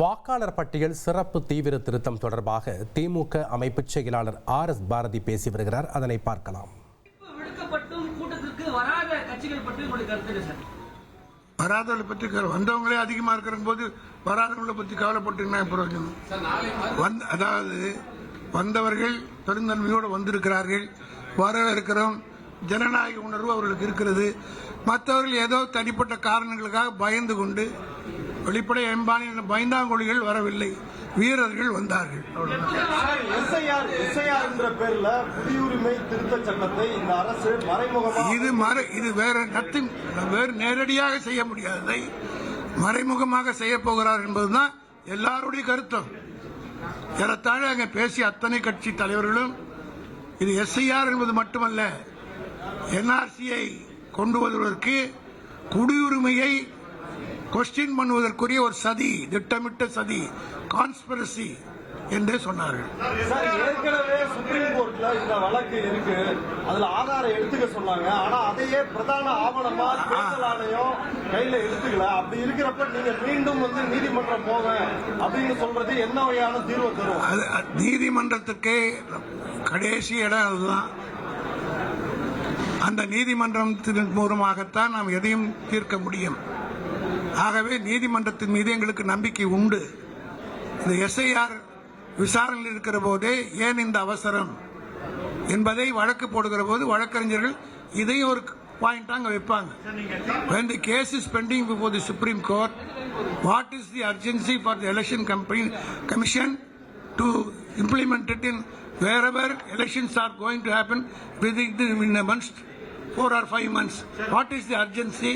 வாக்காளர் பட்டியல் சிறப்பு தீவிர திருத்தம் தொடர்பாக திமுக அமைப்புச் செயலாளர் ஆர் எஸ் பாரதி பேசி வருகிறார். அதனை பார்க்கலாம். விடுக்கப்பட்டும் கூட்டத்திற்கு வராத கட்சிகள் பற்றி வந்தவங்களே அதிகமா இருக்கிற போது வராதவங்களை பற்றி கவலைப்பட்டுன்னா பிரயோஜனம்? வந்த அதாவது வந்தவர்கள் பெருந்தன்மையோடு வந்திருக்கிறார்கள். வர இருக்கிறோம். ஜனநாயக உணர்வு அவர்களுக்கு இருக்கிறது. மற்றவர்கள் ஏதோ தனிப்பட்ட காரணங்களுக்காக பயந்து கொண்டு வெளிப்படை எம்பானி பயந்தாங்கொழிகள் வரவில்லை. வீரர்கள் வந்தார்கள். என்ற இது மறை இது வேற நத்திங் வேறு நேரடியாக செய்ய முடியாததை மறைமுகமாக செய்ய போகிறார் என்பதுதான் எல்லாருடைய கருத்தும். ஏறத்தாழ அங்கே பேசிய அத்தனை கட்சி தலைவர்களும் இது எஸ்ஐஆர் என்பது மட்டுமல்ல என்ஆர்சியை கொண்டு வருவதற்கு குடியுரிமையை கொஸ்டின் பண்ணுவதற்குரிய ஒரு சதி திட்டமிட்ட சதி கான்ஸ்பிரசி என்றே சொன்னார்கள். ஏற்கனவே சுப்ரீம் கோர்ட்ல இந்த வழக்கு இருக்கு. அதுல ஆதாரம் எடுத்துக்க சொன்னாங்க. ஆனா அதையே பிரதான ஆவணமா தேர்தல் ஆணையம் கையில எடுத்துக்கல. அப்படி இருக்கிறப்ப நீங்க மீண்டும் வந்து நீதிமன்றம் போங்க அப்படின்னு சொல்றது என்ன வகையான தீர்வு தரும்? நீதிமன்றத்துக்கே கடைசி இடம் அதுதான். அந்த நீதிமன்றத்தின் மூலமாகத்தான் நாம் எதையும் தீர்க்க முடியும். ஆகவே நீதிமன்றத்தின் மீது எங்களுக்கு நம்பிக்கை உண்டு இந்த எஸ்ஐஆர் விசாரணையில் இருக்கிற போதே ஏன் இந்த அவசரம் என்பதை வழக்கு போடுகிற போது வழக்கறிஞர்கள் இதையும் ஒரு பாயிண்ட் அங்க வைப்பாங்க when the case is pending before the supreme court what is the urgency for the election company, commission to implement it in wherever elections are going to happen within the, in a month four or five months what is the urgency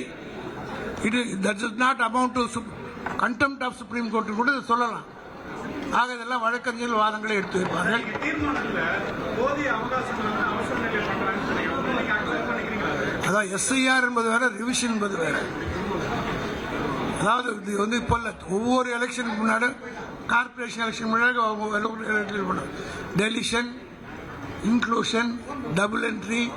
that does not amount to sup- contempt of supreme court கூட சொல்லலாம். ஆக இதெல்லாம் வழக்கறிஞர்கள் வாதங்களை எடுத்து வைப்பார்கள். அதான் SIR என்பது வேற ரிவிஷன் என்பது வேற. அதாவது இது வந்து இப்போ இல்ல ஒவ்வொரு எலெக்ஷனுக்கு முன்னாடி கார்பரேஷன் எலெக்ஷன் முன்னாடி deletion inclusion double entry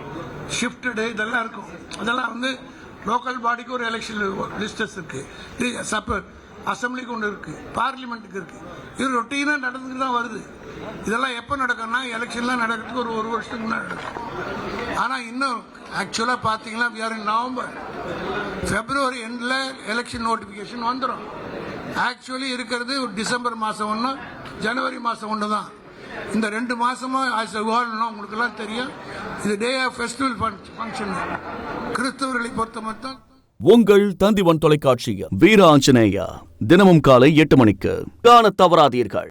shifted இதெல்லாம் இருக்கும். அதெல்லாம் வந்து லோக்கல் பாடிக்கு ஒரு எலெக்ஷன் லிஸ்டர்ஸ் இருக்குது சப்ப அசம்பிளிக்கு ஒன்று இருக்குது பார்லிமெண்ட்டுக்கு இருக்குது இது ரொட்டீனாக நடந்துட்டு தான் வருது. இதெல்லாம் எப்போ நடக்கும்னா எலெக்ஷன்லாம் நடக்கிறதுக்கு ஒரு ஒரு வருஷத்துக்கு முன்னாடி நடக்கும். ஆனால் இன்னும் ஆக்சுவலாக பார்த்தீங்கன்னா we நவம்பர் ஃபெப்ரவரி எண்டில் எலெக்ஷன் நோட்டிஃபிகேஷன் வந்துடும் ஆக்சுவலி இருக்கிறது டிசம்பர் மாதம் ஒன்று ஜனவரி மாதம் ஒன்று தான் இந்த ரெண்டு மாசமா ஆஸ் விவாதம் உங்களுக்கெல்லாம் தெரியும். இது டே ஆஃப் ஃபெஸ்டிவல் ஃபங்க்ஷன் கிறிஸ்தவர்களை பொறுத்த மட்டும் உங்கள் தந்திவன் தொலைக்காட்சியில் வீர ஆஞ்சநேயா தினமும் காலை எட்டு மணிக்கு. காண தவறாதீர்கள்.